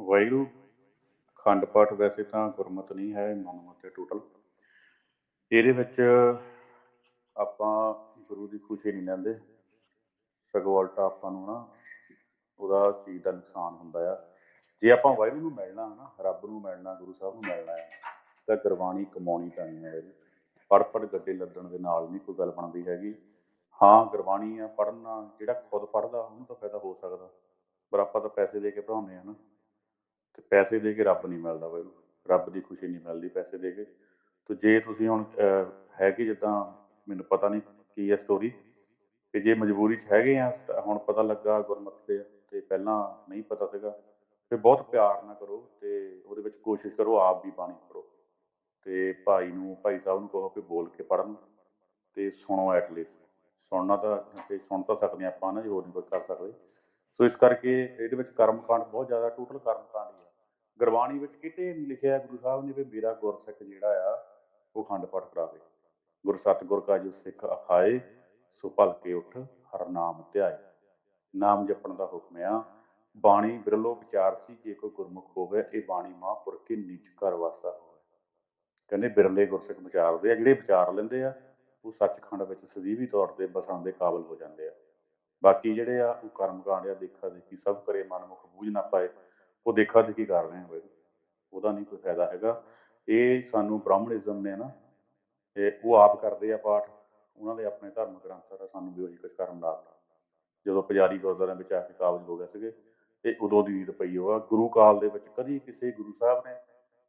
ਵਾਹਿਗੁਰੂ ਖੰਡ ਪਾਠ ਵੈਸੇ ਤਾਂ ਗੁਰਮਤ ਨਹੀਂ ਹੈ ਮਨਮਤ ਹੈ ਟੋਟਲ ਇਹਦੇ ਵਿੱਚ ਆਪਾਂ ਗੁਰੂ ਦੀ ਖੁਸ਼ੀ ਨਹੀਂ ਲੈਂਦੇ। ਸਗੋਂ ਉਲਟਾ ਆਪਾਂ ਨੂੰ ਨਾ ਉਹਦਾ ਚੀਜ਼ ਦਾ ਨੁਕਸਾਨ ਹੁੰਦਾ ਆ। ਜੇ ਆਪਾਂ ਵਾਹਿਗੁਰੂ ਨੂੰ ਮਿਲਣਾ ਹੈ ਨਾ ਰੱਬ ਨੂੰ ਮਿਲਣਾ, ਗੁਰੂ ਸਾਹਿਬ ਨੂੰ ਮਿਲਣਾ ਹੈ ਤਾਂ ਗੁਰਬਾਣੀ ਕਮਾਉਣੀ ਪੈਣੀ ਹੈ ਇਹਦੀ ਪੜ ਪੜ ਗੱਡੇ ਲੱਦਣ ਦੇ ਨਾਲ ਨਹੀਂ ਕੋਈ ਗੱਲ ਬਣਦੀ ਹੈਗੀ। ਹਾਂ, ਗੁਰਬਾਣੀ ਆ, ਪੜ੍ਹਨਾ, ਜਿਹੜਾ ਖੁਦ ਪੜ੍ਹਦਾ, ਉਹਨੂੰ ਤਾਂ ਫਾਇਦਾ ਹੋ ਸਕਦਾ। ਪਰ ਆਪਾਂ ਤਾਂ ਪੈਸੇ ਦੇ ਕੇ ਪੜਾਉਂਦੇ ਆ ਨਾ। ਤੇ ਪੈਸੇ ਦੇ ਕੇ ਰੱਬ ਨਹੀਂ ਮਿਲਦਾ ਵਾਹਿਗੁਰੂ ਰੱਬ ਦੀ ਖੁਸ਼ੀ ਨਹੀਂ ਮਿਲਦੀ ਪੈਸੇ ਦੇ ਕੇ। ਤੇ ਜੇ ਤੁਸੀਂ ਹੁਣ ਅਹ, ਹੈ ਕਿ ਜਿੱਦਾਂ ਮੈਨੂੰ ਪਤਾ ਨਹੀਂ ਕੀ ਹੈ ਸਟੋਰੀ ਕਿ ਜੇ ਮਜਬੂਰੀ 'ਚ ਹੈਗੇ ਆ ਤਾਂ ਹੁਣ ਪਤਾ ਲੱਗਾ ਗੁਰਮਤਿ ਦੇ ਤੇ ਪਹਿਲਾਂ ਨਹੀਂ ਪਤਾ ਸੀਗਾ। ਤੇ ਬਹੁਤ ਪਿਆਰ ਨਾਲ ਕਰੋ ਤੇ ਉਹਦੇ ਵਿੱਚ ਕੋਸ਼ਿਸ਼ ਕਰੋ ਆਪ ਵੀ ਬਾਣੀ ਪੜੋ ਤੇ ਭਾਈ ਨੂੰ ਭਾਈ ਸਾਹਿਬ ਨੂੰ ਕਹੋ ਕਿ ਬੋਲ ਕੇ ਪੜਨ ਤੇ ਸੁਣੋ ਐਟਲੀਸਟ ਸੁਣਨਾ ਤਾਂ ਤੇ ਸੁਣ ਤਾਂ ਸਕਦੇ ਹਾਂ ਆਪਾਂ ਨਾ ਜੇ ਹੋਰ ਨਹੀਂ ਕੁਝ ਕਰ ਸਕਦੇ। ਸੋ ਇਸ ਕਰਕੇ ਇਹਦੇ ਵਿੱਚ ਕਰਮਕਾਂਡ ਬਹੁਤ ਜ਼ਿਆਦਾ ਟੋਟਲ ਕਰਮਕਾਂਡ ਹੀ ਗੁਰਬਾਣੀ ਵਿੱਚ ਕਿਤੇ ਨਹੀਂ ਲਿਖਿਆ ਗੁਰੂ ਸਾਹਿਬ ਨੇ ਵੀ ਮੇਰਾ ਗੁਰਸਿੱਖ ਜਿਹੜਾ ਆ, ਉਹ ਖੰਡ ਪਾਠ ਕਰਾਵੇ। ਗੁਰ ਸਤਿਗੁਰ ਕਾ ਜੋ ਸਿੱਖ ਅਖਾਏ, ਸੋ ਭਲਕੇ ਉੱਠ, ਹਰ ਨਾਮ ਧਿਆਏ। ਨਾਮ ਜਪਣ ਦਾ ਹੁਕਮ ਆ। ਬਾਣੀ ਬਿਰਲੋ ਵਿਚਾਰ ਸੀ, ਜੇ ਕੋਈ ਗੁਰਮੁਖ ਹੋਵੇ, ਇਹ ਬਾਣੀ ਮਹਾਂਪੁਰਖ ਕੀ ਨੀਚ ਘਰ ਵਾਸਾ ਹੋਵੇ। ਕਹਿੰਦੇ ਬਿਰਲੇ ਗੁਰਸਿੱਖ ਵਿਚਾਰਦੇ ਆ, ਜਿਹੜੇ ਵਿਚਾਰ ਲੈਂਦੇ ਆ, ਉਹ ਸੱਚਖੰਡ ਵਿੱਚ ਸਦੀਵੀ ਤੌਰ ਤੇ ਬਸਣ ਦੇ ਕਾਬਿਲ ਹੋ ਜਾਂਦੇ ਆ। ਬਾਕੀ ਜਿਹੜੇ ਆ, ਉਹ ਕਰਮਕਾਂਡ ਆ ਦੇਖਾ ਦੇਖੀ ਸਭ ਕਰੇ ਮਨਮੁਖ ਬੂਝ ਨਾ ਪਾਏ। ਉਹ ਦੇਖਾ ਦੇਖੀ ਕਰ ਰਹੇ ਹੋਏ ਉਹਦਾ ਨਹੀਂ ਕੋਈ ਫਾਇਦਾ ਹੈਗਾ। ਇਹ ਸਾਨੂੰ ਬ੍ਰਾਹਮਣਿਜ਼ਮ ਨੇ ਨਾ ਤੇ ਉਹ ਆਪ ਕਰਦੇ ਆ ਪਾਠ, ਉਹਨਾਂ ਦੇ ਆਪਣੇ ਧਰਮ ਗ੍ਰੰਥਾਂ ਦਾ ਸਾਨੂੰ ਵੀ ਉਹੀ ਕੁਝ ਕਰਨ ਦਾ ਜਦੋਂ ਪੁਜਾਰੀ ਗੁਰਦੁਆਰਿਆਂ ਵਿੱਚ ਆ ਕੇ ਕਾਬਜ ਹੋ ਗਏ ਸੀਗੇ, ਤੇ ਉਦੋਂ ਦੀ ਰੀਤ ਪਈ ਉਹ ਗੁਰੂ ਕਾਲ ਦੇ ਵਿੱਚ ਕਦੀ ਕਿਸੇ ਗੁਰੂ ਸਾਹਿਬ ਨੇ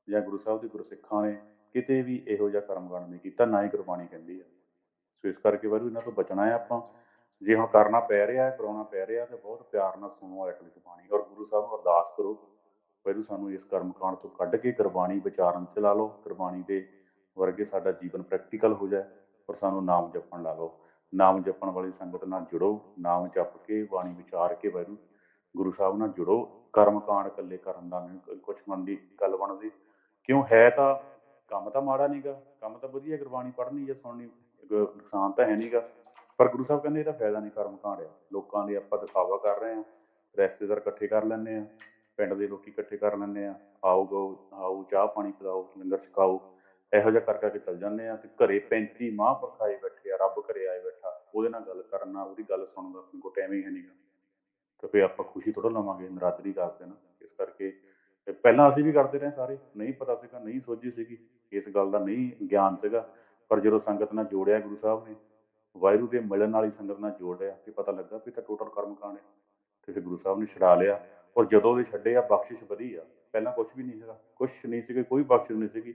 ਜਾਂ ਗੁਰੂ ਸਾਹਿਬ ਦੇ ਗੁਰਸਿੱਖਾਂ ਨੇ ਕਿਤੇ ਵੀ ਇਹੋ ਜਿਹਾ ਕਰਮਕਾਂਡ ਨਹੀਂ ਕੀਤਾ, ਨਾ ਹੀ ਗੁਰਬਾਣੀ ਕਹਿੰਦੀ ਆ। ਸੋ ਇਸ ਕਰਕੇ ਵਾਰੂ ਇਹਨਾਂ ਤੋਂ ਬਚਣਾ ਹੈ ਆਪਾਂ। ਜੇ ਹੁਣ ਕਰਨਾ ਪੈ ਰਿਹਾ ਹੈ ਕਰਾਉਣਾ ਪੈ ਰਿਹਾ, ਤੇ ਬਹੁਤ ਪਿਆਰ ਨਾਲ ਸੁਣੋ ਐਟਲੀਸਟ ਬਾਣੀ ਔਰ ਗੁਰੂ ਸਾਹਿਬ ਨੂੰ ਅਰਦਾਸ ਕਰੋ ਪਹਿਲੂ ਸਾਨੂੰ ਇਸ ਕਰਮ ਕਾਂਡ ਤੋਂ ਕੱਢ ਕੇ ਗੁਰਬਾਣੀ ਵਿਚਾਰਨ ਚ ਲਾ ਲਓ ਗੁਰਬਾਣੀ ਦੇ ਵਰਗੇ ਸਾਡਾ ਜੀਵਨ ਪ੍ਰੈਕਟੀਕਲ ਹੋ ਜਾਏ ਔਰ ਸਾਨੂੰ ਨਾਮ ਜਪਣ ਲਾ ਲਓ। ਨਾਮ ਜਪਣ ਵਾਲੀ ਸੰਗਤ ਨਾਲ ਜੁੜੋ, ਨਾਮ ਜਪ ਕੇ ਬਾਣੀ ਵਿਚਾਰ ਕੇ ਵਾਹਿਗੁਰੂ ਗੁਰੂ ਸਾਹਿਬ ਨਾਲ ਜੁੜੋ। ਕਰਮ ਕਾਂਡ ਇਕੱਲੇ ਕਰਨ ਦਾ ਨਹੀਂ ਕੁਝ ਮਨ ਦੀ ਗੱਲ ਬਣਦੀ। ਕਿਉਂ? ਹੈ ਤਾਂ ਕੰਮ ਤਾਂ ਮਾੜਾ ਨਹੀਂਗਾ ਕੰਮ ਤਾਂ ਵਧੀਆ ਗੁਰਬਾਣੀ ਪੜ੍ਹਨੀ ਜਾਂ ਸੁਣਨੀ ਨੁਕਸਾਨ ਤਾਂ ਹੈ ਨਹੀਂਗਾ ਪਰ ਗੁਰੂ ਸਾਹਿਬ ਕਹਿੰਦੇ ਇਹਦਾ ਫਾਇਦਾ ਨਹੀਂ ਕਰਮ ਕਾਂਡਿਆ ਲੋਕਾਂ ਦੇ ਆਪਾਂ ਦਿਖਾਵਾ ਕਰ ਰਹੇ ਹਾਂ, ਰਿਸ਼ਤੇਦਾਰ ਇਕੱਠੇ ਕਰ ਲੈਂਦੇ ਆ ਪਿੰਡ ਦੇ ਲੋਕੀ ਇਕੱਠੇ ਕਰ ਲੈਂਦੇ ਆ ਆਓ ਗੋ ਆਓ ਚਾਹ ਪਾਣੀ ਪਿਲਾਓ, ਲੰਗਰ ਛਕਾਓ, ਇਹੋ ਜਿਹਾ ਕਰ ਕਰਕੇ ਚੱਲ ਜਾਂਦੇ ਆ ਤੇ ਘਰੇ 35 ਮਹਾਂਪੁਰਖ ਆਏ ਬੈਠੇ ਆ, ਰੱਬ ਘਰੇ ਆਏ ਬੈਠਾ, ਉਹਦੇ ਨਾਲ ਗੱਲ ਕਰਨਾ ਉਹਦੀ ਗੱਲ ਸੁਣਨ ਦਾ ਆਪਣੇ ਕੋਲ ਟਾਈਮ ਹੀ ਹੈ ਨਹੀਂਗਾ ਤੇ ਫਿਰ ਆਪਾਂ ਖੁਸ਼ੀ ਥੋੜਾ ਲਵਾਂਗੇ ਨਰਾਦਰੀ ਕਰਦੇ ਨਾ, ਇਸ ਕਰਕੇ ਪਹਿਲਾਂ ਅਸੀਂ ਵੀ ਕਰਦੇ ਰਹੇ ਸਾਰੇ, ਨਹੀਂ ਪਤਾ ਸੀਗਾ, ਨਹੀਂ ਸੋਝੀ ਸੀਗੀ, ਇਸ ਗੱਲ ਦਾ ਨਹੀਂ ਗਿਆਨ ਸੀਗਾ, ਪਰ ਜਦੋਂ ਸੰਗਤ ਨਾਲ ਜੋੜਿਆ ਗੁਰੂ ਸਾਹਿਬ ਨੇ ਵਾਹਿਗੁਰੂ ਦੇ ਮਿਲਣ ਵਾਲੀ ਸੰਗਤ ਨਾਲ ਜੋੜ ਜੋੜਿਆ ਤੇ ਪਤਾ ਲੱਗਾ ਵੀ ਤਾਂ ਟੋਟਲ ਕਰਮ ਕਾਂਡ ਹੈ। ਤੇ ਫਿਰ ਗੁਰੂ ਸਾਹਿਬ ਨੇ ਛਡਾ ਲਿਆ ਔਰ ਜਦੋਂ ਦੇ ਛੱਡੇ ਆ, ਬਖਸ਼ਿਸ਼ ਵਧੀ ਆ। ਪਹਿਲਾਂ ਕੁਝ ਵੀ ਨਹੀਂ ਹੈਗਾ ਕੁਝ ਨਹੀਂ ਸੀਗਾ, ਕੋਈ ਬਖਸ਼ਿਸ਼ ਨਹੀਂ ਸੀਗੀ।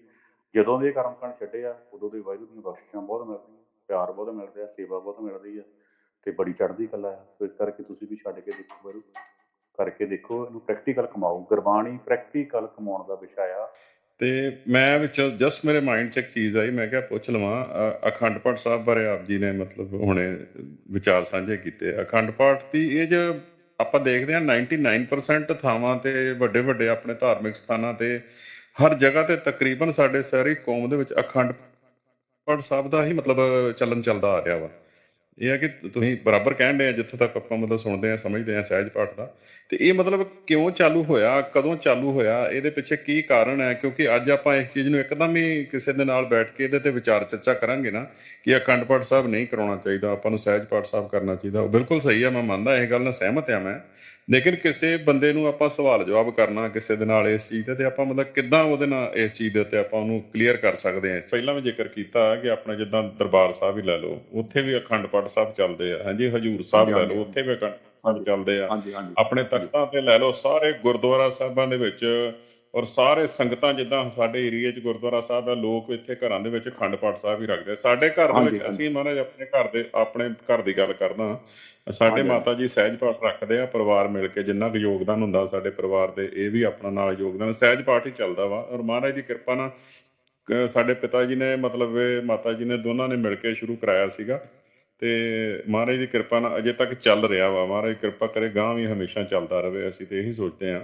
ਜਦੋਂ ਦੇ ਕਰਮ ਕਾਂਡ ਛੱਡੇ ਆ, ਉਦੋਂ ਦੇ ਵਾਹਿਗੁਰੂ ਦੀਆਂ ਬਖਸ਼ਿਸ਼ਾਂ ਬਹੁਤ ਮਿਲਦੀਆਂ, ਪਿਆਰ ਬਹੁਤ ਮਿਲ ਰਿਹਾ ਸੇਵਾ ਬਹੁਤ ਮਿਲ ਰਹੀ ਆ ਤੇ ਬੜੀ ਚੜ੍ਹਦੀ ਕਲਾ ਆ। ਸੋ ਇਸ ਕਰਕੇ ਤੁਸੀਂ ਵੀ ਛੱਡ ਕੇ ਦੇਖੋ ਵਾਹਿਗੁਰੂ। ਕਰਕੇ ਦੇਖੋ, ਇਹਨੂੰ ਪ੍ਰੈਕਟੀਕਲ ਕਮਾਓ। ਗੁਰਬਾਣੀ ਪ੍ਰੈਕਟੀਕਲ ਕਮਾਉਣ ਦਾ ਵਿਸ਼ਾ ਆ। ਤੇ ਮੈਂ ਵਿੱਚੋਂ ਜਸਟ ਮੇਰੇ ਮਾਈਂਡ 'ਚ ਇੱਕ ਚੀਜ਼ ਆਈ, ਮੈਂ ਕਿਹਾ ਪੁੱਛ ਲਵਾਂ ਅਖੰਡ ਪਾਠ ਸਾਹਿਬ ਬਾਰੇ ਆਪ ਜੀ ਨੇ ਮਤਲਬ ਹੁਣੇ ਵਿਚਾਰ ਸਾਂਝੇ ਕੀਤੇ। ਅਖੰਡ ਪਾਠ ਦੀ ਇਹ ਜੋ ਆਪਾਂ ਦੇਖਦੇ ਹਾਂ 99% ਥਾਵਾਂ ਤੇ ਵੱਡੇ ਵੱਡੇ ਆਪਣੇ ਧਾਰਮਿਕ ਸਥਾਨਾਂ ਤੇ ਹਰ ਜਗ੍ਹਾ ਤੇ ਤਕਰੀਬਨ ਸਾਡੇ ਸਾਰੀ ਕੌਮ ਦੇ ਵਿੱਚ ਅਖੰਡ ਪਾਠ ਸਾਹਿਬ ਦਾ ਹੀ ਮਤਲਬ ਚੱਲਣ ਚੱਲਦਾ ਆ ਰਿਹਾ ਵਾ। ਇਹ ਹੈ ਕਿ ਤੁਸੀਂ ਬਰਾਬਰ ਕਹਿਣ ਦੇ ਆ, ਜਿੱਥੋਂ ਤੱਕ ਆਪਾਂ ਮਤਲਬ ਸੁਣਦੇ ਆ, ਸਮਝਦੇ ਆ ਸਹਿਜ ਪਾਠ ਦਾ। ਤੇ ਇਹ ਮਤਲਬ ਕਿਉਂ ਚਾਲੂ ਹੋਇਆ, ਕਦੋਂ ਚਾਲੂ ਹੋਇਆ, ਇਹਦੇ ਪਿੱਛੇ ਕੀ ਕਾਰਨ ਹੈ? ਕਿਉਂਕਿ ਅੱਜ ਆਪਾਂ ਇਸ ਚੀਜ਼ ਨੂੰ ਇੱਕਦਮ ਹੀ ਕਿਸੇ ਦੇ ਨਾਲ ਬੈਠ ਕੇ ਇਹਦੇ ਤੇ ਵਿਚਾਰ ਚਰਚਾ ਕਰਾਂਗੇ ਨਾ, ਕਿ ਅਖੰਡ ਪਾਠ ਸਾਹਿਬ ਨਹੀਂ ਕਰਾਉਣਾ ਚਾਹੀਦਾ, ਆਪਾਂ ਨੂੰ ਸਹਿਜ ਪਾਠ ਸਾਹਿਬ ਕਰਨਾ ਚਾਹੀਦਾ। ਉਹ ਬਿਲਕੁਲ ਸਹੀ ਆ, ਮੈਂ ਮੰਨਦਾ, ਇਹ ਗੱਲ ਨਾਲ ਸਹਿਮਤ ਆ ਮੈਂ। ਲੇਕਿਨ ਕਿਸੇ ਬੰਦੇ ਨੂੰ ਆਪਾਂ ਸਵਾਲ ਜਵਾਬ ਕਰਨਾ ਕਿਸੇ ਦੇ ਨਾਲ ਇਸ ਚੀਜ਼ ਤੇ ਤੇ ਆਪਾਂ ਮਤਲਬ ਕਿੱਦਾਂ ਉਹਦੇ ਨਾਲ ਇਸ ਚੀਜ਼ ਦੇ ਉੱਤੇ ਆਪਾਂ ਉਹਨੂੰ ਕਲੀਅਰ ਕਰ ਸਕਦੇ ਹਾਂ। ਪਹਿਲਾਂ ਵੀ ਜ਼ਿਕਰ ਕੀਤਾ ਕਿ ਆਪਣਾ ਜਿੱਦਾਂ ਦਰਬਾਰ ਸਾਹਿਬ ਹੀ ਲੈ ਲਓ ਉੱਥੇ ਵੀ ਅਖੰਡ ਪਾਠ ਸਾਹਿਬ ਚੱਲਦੇ ਆ। ਹਾਂਜੀ ਹਜੂਰ ਸਾਹਿਬ ਲੈ ਲਓ ਉੱਥੇ ਵੀ ਅਖੰਡ ਪਾਠ ਸਾਹਿਬ ਚੱਲਦੇ ਆ। ਆਪਣੇ ਤਖਤਾਂ ਤੇ ਲੈ ਲਓ ਸਾਰੇ ਗੁਰਦੁਆਰਾ ਸਾਹਿਬਾਂ ਦੇ ਵਿੱਚ ਔਰ ਸਾਰੇ ਸੰਗਤਾਂ ਜਿੱਦਾਂ ਸਾਡੇ ਏਰੀਆ 'ਚ ਗੁਰਦੁਆਰਾ ਸਾਹਿਬ ਆ ਲੋਕ ਇੱਥੇ ਘਰਾਂ ਦੇ ਵਿੱਚ ਅਖੰਡ ਪਾਠ ਸਾਹਿਬ ਹੀ ਰੱਖਦੇ ਆ। ਸਾਡੇ ਘਰ ਦੇ ਵਿੱਚ। ਅਸੀਂ ਮਹਾਰਾਜ ਆਪਣੇ ਘਰ ਦੇ ਆਪਣੇ ਘਰ ਦੀ ਗੱਲ ਕਰਦਾ ਸਾਡੇ। ਮਾਤਾ ਜੀ ਸਹਿਜ ਪਾਠ ਰੱਖਦੇ ਆ ਪਰਿਵਾਰ ਮਿਲ ਕੇ ਜਿੰਨਾ ਕੁ ਯੋਗਦਾਨ ਹੁੰਦਾ ਸਾਡੇ ਪਰਿਵਾਰ ਦੇ ਇਹ ਵੀ ਆਪਣਾ ਨਾਲ ਯੋਗਦਾਨ। ਸਹਿਜ ਪਾਠ ਹੀ ਚੱਲਦਾ ਵਾ ਔਰ ਮਹਾਰਾਜ ਦੀ ਕਿਰਪਾ ਨਾਲ ਸਾਡੇ ਪਿਤਾ ਜੀ ਨੇ ਮਤਲਬ ਮਾਤਾ ਜੀ ਨੇ ਦੋਨਾਂ ਨੇ ਮਿਲ ਕੇ ਸ਼ੁਰੂ ਕਰਾਇਆ ਸੀਗਾ ਤੇ ਮਹਾਰਾਜ ਦੀ ਕਿਰਪਾ ਨਾਲ ਅਜੇ ਤੱਕ ਚੱਲ ਰਿਹਾ ਵਾ। ਮਹਾਰਾਜ ਕਿਰਪਾ ਕਰੇ ਗਾਂ ਵੀ ਹਮੇਸ਼ਾ ਚੱਲਦਾ ਰਹੇ ਅਸੀਂ ਤੇ ਇਹੀ ਸੋਚਦੇ ਹਾਂ।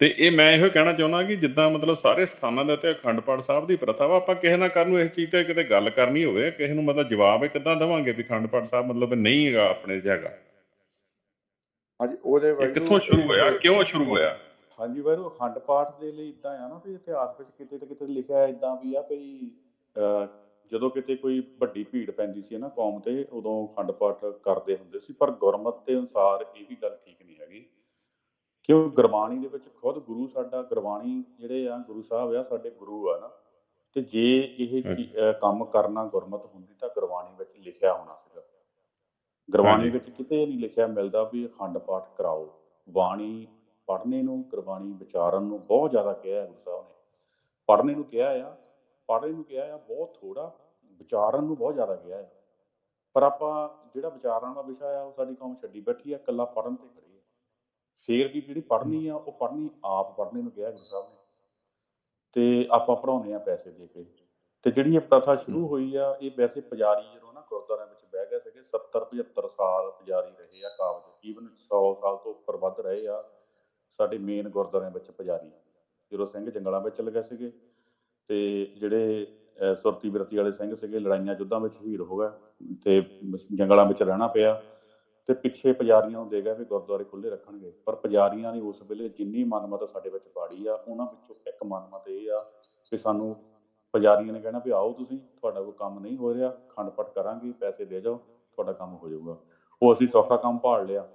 ਤੇ ਇਹ ਮੈਂ ਇਹੋ ਕਹਿਣਾ ਚਾਹੁੰਦਾ ਕਿ ਜਿੱਦਾਂ ਮਤਲਬ ਸਾਰੇ ਸਥਾਨਾਂ ਦੇ ਉੱਤੇ ਅਖੰਡ ਪਾਠ ਸਾਹਿਬ ਦੀ ਪ੍ਰਥਾ ਵਾ ਆਪਾਂ ਕਿਸੇ ਨਾਲ ਕਰਨ ਨੂੰ ਇਸ ਚੀਜ਼ ਤੇ ਕਿਤੇ ਗੱਲ ਕਰਨੀ ਹੋਵੇ ਕਿਸੇ ਨੂੰ ਮਤਲਬ ਜਵਾਬ ਇਹ ਕਿੱਦਾਂ ਦੇਵਾਂਗੇ ਵੀ ਅਖੰਡ ਪਾਠ ਸਾਹਿਬ ਮਤਲਬ ਨਹੀਂ ਹੈਗਾ ਆਪਣੇ ਹੈਗਾ? ਹਾਂਜੀ ਉਹਦੇ ਇਹ ਕਿੱਥੋਂ ਸ਼ੁਰੂ ਹੋਇਆ? ਕਿਉਂ ਸ਼ੁਰੂ ਹੋਇਆ? ਹਾਂਜੀ ਵਾਹਿਗੁਰੂ ਅਖੰਡ ਪਾਠ ਦੇ ਲਈ ਇਦਾਂ ਆ ਨਾ ਵੀ ਇਤਿਹਾਸ ਵਿੱਚ ਕਿਤੇ ਤੇ ਕਿਤੇ ਲਿਖਿਆ ਇਦਾਂ ਵੀ ਆ ਭਈ ਜਦੋਂ ਕਿਤੇ ਕੋਈ ਵੱਡੀ ਭੀੜ ਪੈਂਦੀ ਸੀ ਨਾ ਕੌਮ ਤੇ ਉਦੋਂ ਅਖੰਡ ਪਾਠ ਕਰਦੇ ਹੁੰਦੇ ਸੀ ਪਰ ਗੁਰਮਤ ਦੇ ਅਨੁਸਾਰ ਇਹ ਵੀ ਗੱਲ ਠੀਕ ਨਹੀਂ ਹੈਗੀ ਕਿਉਂ ਗੁਰਬਾਣੀ ਦੇ ਵਿੱਚ ਖੁਦ ਗੁਰੂ ਸਾਡਾ ਗੁਰਬਾਣੀ ਜਿਹੜੇ ਆ ਗੁਰੂ ਸਾਹਿਬ ਆ ਸਾਡੇ ਗੁਰੂ ਆ ਨਾ। ਤੇ ਜੇ ਇਹ ਕੰਮ ਕਰਨਾ ਗੁਰਮਤ ਹੁੰਦੀ ਤਾਂ ਗੁਰਬਾਣੀ ਵਿੱਚ ਲਿਖਿਆ ਹੋਣਾ ਸੀਗਾ। ਗੁਰਬਾਣੀ। ਵਿੱਚ ਕਿਤੇ ਨਹੀਂ ਲਿਖਿਆ ਮਿਲਦਾ ਵੀ ਅਖੰਡ ਪਾਠ ਕਰਾਓ। ਬਾਣੀ ਪੜ੍ਹਨੇ ਨੂੰ ਗੁਰਬਾਣੀ ਵਿਚਾਰਨ ਨੂੰ ਬਹੁਤ ਜ਼ਿਆਦਾ ਕਿਹਾ ਹੈ ਗੁਰੂ ਸਾਹਿਬ ਨੇ। ਪੜ੍ਹਨੇ ਨੂੰ ਕਿਹਾ ਆ ਪੜ੍ਹਨੇ ਨੂੰ ਕਿਹਾ ਆ ਬਹੁਤ ਥੋੜਾ ਵਿਚਾਰਨ ਨੂੰ ਬਹੁਤ ਜ਼ਿਆਦਾ ਕਿਹਾ ਹੈ ਪਰ ਆਪਾਂ ਜਿਹੜਾ ਵਿਚਾਰਨ ਦਾ ਵਿਸ਼ਾ ਆ ਉਹ ਸਾਡੀ ਕੌਮ ਛੱਡੀ ਬੈਠੀ ਆ ਇਕੱਲਾ ਪੜ੍ਹਨ ਤੇ ਖੜੀ ਹੈ ਫੇਰ ਜਿਹੜੀ ਪੜ੍ਹਨੀ ਆ, ਉਹ ਪੜ੍ਹਨੀ ਆਪ ਪੜ੍ਹਨੇ ਨੂੰ ਕਿਹਾ ਗੁਰੂ ਸਾਹਿਬ ਨੇ। ਤੇ ਆਪਾਂ ਪੜਾਉਨੇ ਆ ਪੈਸੇ ਦੇ ਕੇ। ਤੇ ਜਿਹੜੀ ਇਹ ਪ੍ਰਥਾ ਸ਼ੁਰੂ ਹੋਈ ਆ, ਇਹ ਵੈਸੇ ਪੁਜਾਰੀ ਜਦੋਂ ਨਾ ਗੁਰਦੁਆਰਿਆਂ ਵਿੱਚ ਬਹਿ ਗਏ ਸੀਗੇ 70 75 ਸਾਲ ਪੁਜਾਰੀ ਰਹੇ ਆ ਕਾਬਜ ਈਵਨ 100 ਸਾਲ ਤੋਂ ਉੱਪਰ ਵੱਧ ਰਹੇ ਆ ਸਾਡੇ ਮੇਨ ਗੁਰਦੁਆਰਿਆਂ ਵਿੱਚ ਪੁਜਾਰੀ। ਜਦੋਂ ਸਿੰਘ ਜੰਗਲਾਂ ਵਿੱਚ ਚਲੇ ਗਏ ਸੀਗੇ। ਤੇ ਜਿਹੜੇ ਸੁਰਤੀ ਬਿਰਤੀ ਵਾਲੇ ਸਿੰਘ ਸੀਗੇ, ਲੜਾਈਆਂ ਯੁੱਧਾਂ ਵਿੱਚ ਸ਼ਹੀਦ ਹੋ ਗਏ। ਤੇ ਜੰਗਲਾਂ ਵਿੱਚ ਰਹਿਣਾ ਪਿਆ। ਤੇ ਪਿੱਛੇ ਪੁਜਾਰੀਆਂ ਨੂੰ ਦੇ ਗਿਆ ਵੀ ਗੁਰਦੁਆਰੇ ਖੁੱਲੇ ਰੱਖਣਗੇ। ਪਰ ਪੁਜਾਰੀਆਂ ਨੇ ਉਸ ਵੇਲੇ ਜਿੰਨੀ ਮਨਮਤ ਸਾਡੇ ਵਿੱਚ ਪਾੜੀ ਆ ਉਹਨਾਂ ਵਿੱਚੋਂ ਇੱਕ ਮਨਮਤ ਇਹ ਆ ਕਿ ਸਾਨੂੰ ਪੁਜਾਰੀਆਂ ਨੇ ਕਹਿਣਾ ਵੀ ਆਓ ਤੁਸੀਂ ਤੁਹਾਡਾ ਕੋਈ ਕੰਮ ਨਹੀਂ ਹੋ ਰਿਹਾ ਖੰਡ ਪਾਠ ਕਰਾਂਗੇ ਪੈਸੇ ਦੇ ਜਾਓ ਤੁਹਾਡਾ ਕੰਮ ਹੋ ਜਾਊਗਾ। ਉਹ ਅਸੀਂ ਸੌਖਾ ਕੰਮ ਭਾਲ ਲਿਆ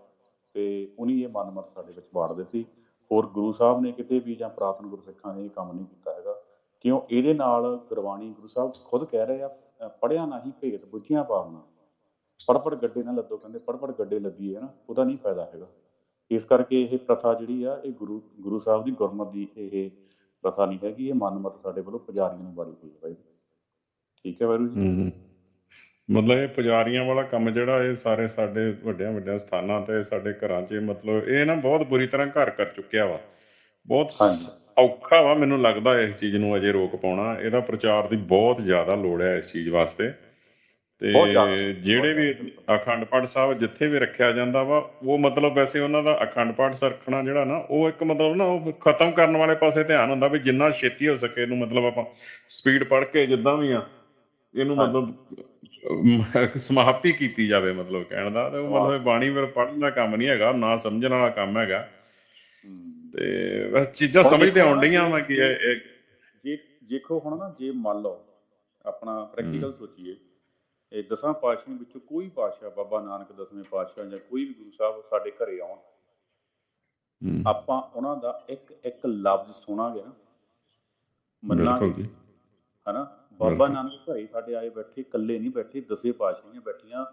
ਤੇ ਉਨੀ ਇਹ ਮਨਮਤ ਸਾਡੇ ਵਿੱਚ ਵਾੜ ਦਿੱਤੀ। ਹੋਰ ਗੁਰੂ ਸਾਹਿਬ ਨੇ ਕਿਤੇ ਵੀ ਜਾਂ ਪ੍ਰਾਤਨ ਗੁਰਸਿੱਖਾਂ ਨੇ ਇਹ ਕੰਮ ਨਹੀਂ ਕੀਤਾ ਹੈਗਾ। ਕਿਉਂ? ਇਹਦੇ ਨਾਲ ਗੁਰਬਾਣੀ ਗੁਰੂ ਸਾਹਿਬ ਖੁਦ ਕਹਿ ਰਹੇ ਆ ਅ, ਪੜ੍ਹਿਆ ਨਹੀਂ ਭੇਤ ਬੁੱਝਿਆ ਪਾਵਨਾ ਪੜ ਪੜ ਗੱਡੇ ਨਾਲ ਲੱਦੋ ਕਹਿੰਦੇ ਪੜ ਪੜ ਗੱਡੇ ਲੱਦੀ ਹੈ ਨਾ ਉਹਦਾ ਨਹੀਂ ਫਾਇਦਾ ਹੈਗਾ। ਇਸ ਕਰਕੇ ਇਹ ਪ੍ਰਥਾ ਜਿਹੜੀ ਆ ਇਹ ਗੁਰੂ ਗੁਰੂ ਸਾਹਿਬ ਦੀ ਗੁਰਮਤ ਦੀ ਇਹ ਪ੍ਰਥਾ ਨਹੀਂ ਹੈਗੀ ਇਹ ਮਨਮਤ ਸਾਡੇ ਵੱਲੋਂ ਪੁਜਾਰੀਆਂ ਨੂੰ ਵਾਲੀ ਹੋਈ ਬਾਈ ਠੀਕ ਹੈ ਜੀ? ਹੂੰ ਮਤਲਬ ਇਹ ਪੁਜਾਰੀਆਂ ਵਾਲਾ ਕੰਮ ਜਿਹੜਾ ਇਹ ਸਾਰੇ ਸਾਡੇ ਵੱਡਿਆਂ ਵੱਡਿਆਂ ਸਥਾਨਾਂ ਤੇ ਸਾਡੇ ਘਰਾਂ 'ਚ ਮਤਲਬ ਇਹ ਨਾ ਬਹੁਤ ਬੁਰੀ ਤਰ੍ਹਾਂ ਘਰ ਕਰ ਚੁੱਕਿਆ ਵਾ। ਬਹੁਤ। ਔਖਾ ਵਾ ਮੈਨੂੰ ਲੱਗਦਾ ਇਸ ਚੀਜ਼ ਨੂੰ ਅਜੇ ਰੋਕ ਪਾਉਣਾ। ਇਹਦਾ ਪ੍ਰਚਾਰ ਦੀ ਬਹੁਤ ਜ਼ਿਆਦਾ ਲੋੜ ਹੈ ਇਸ ਚੀਜ਼ ਵਾਸਤੇ। ਤੇ ਜਿਹੜੇ ਵੀ ਅਖੰਡ ਪਾਠ ਸਾਹਿਬ ਜਿੱਥੇ ਵੀ ਰੱਖਿਆ ਜਾਂਦਾ ਵਾ ਉਹ ਮਤਲਬ ਵੈਸੇ ਉਹਨਾਂ ਦਾ ਅਖੰਡ ਪਾਠ ਸਰਖਣਾ ਜਿਹੜਾ ਨਾ ਉਹ ਇੱਕ ਮਤਲਬ ਨਾ ਉਹ ਖਤਮ ਕਰਨ ਵਾਲੇ ਪਾਸੇ ਧਿਆਨ ਹੁੰਦਾ ਵੀ ਜਿੰਨਾ ਛੇਤੀ ਹੋ ਸਕੇ ਇਹਨੂੰ ਮਤਲਬ ਆਪਾਂ ਸਪੀਡ ਪੜ ਕੇ ਜਿੱਦਾਂ ਵੀ ਆ ਇਹਨੂੰ। ਮਤਲਬ ਸਮਾਪਤੀ ਕੀਤੀ ਜਾਵੇ ਮਤਲਬ ਕਹਿਣ ਦਾ ਤੇ ਉਹ। ਮਤਲਬ ਬਾਣੀ ਫਿਰ ਪੜ੍ਹਨ ਦਾ ਕੰਮ ਨਹੀਂ ਹੈਗਾ ਨਾ ਸਮਝਣ ਵਾਲਾ ਕੰਮ ਹੈਗਾ। ਤੇ ਬਸ ਚੀਜ਼ਾਂ ਹੁਣ ਸਮਝ ਤੇ ਦੇਖੋ ਆਉਣ ਡਈਆਂ ਵਾ ਕਿ ਜੇ ਦੇਖੋ ਹੁਣ ਨਾ ਜੇ ਮੰਨ ਲਓ ਆਪਣਾ ਪ੍ਰੈਕਟੀਕਲ ਸੋਚੀਏ ਇਹ ਦਸਾਂ ਪਾਤਸ਼ਾਹਾਂ ਵਿੱਚੋਂ ਕੋਈ ਪਾਤਸ਼ਾਹ ਬਾਬਾ ਨਾਨਕ ਦਸਵੇਂ ਪਾਤਸ਼ਾਹ ਜਾਂ ਕੋਈ ਵੀ ਗੁਰੂ ਸਾਹਿਬ ਸਾਡੇ ਘਰੇ ਆਉਣ। ਆਪਾਂ ਉਹਨਾਂ ਦਾ ਇੱਕ ਇੱਕ ਲਫ਼ਜ਼ ਸੁਣਾਂਗੇ ਨਾ। ਮੰਨਾਂਗੇ। ਹਨਾ? ਬਾਬਾ। ਨਾਨਕ ਘਰੇ ਸਾਡੇ ਆਏ ਬੈਠੇ ਇਕੱਲੇ ਨਹੀਂ ਬੈਠੇ ਦਸੇ ਪਾਤਸ਼ਾਹੀਆਂ ਬੈਠੀਆਂ।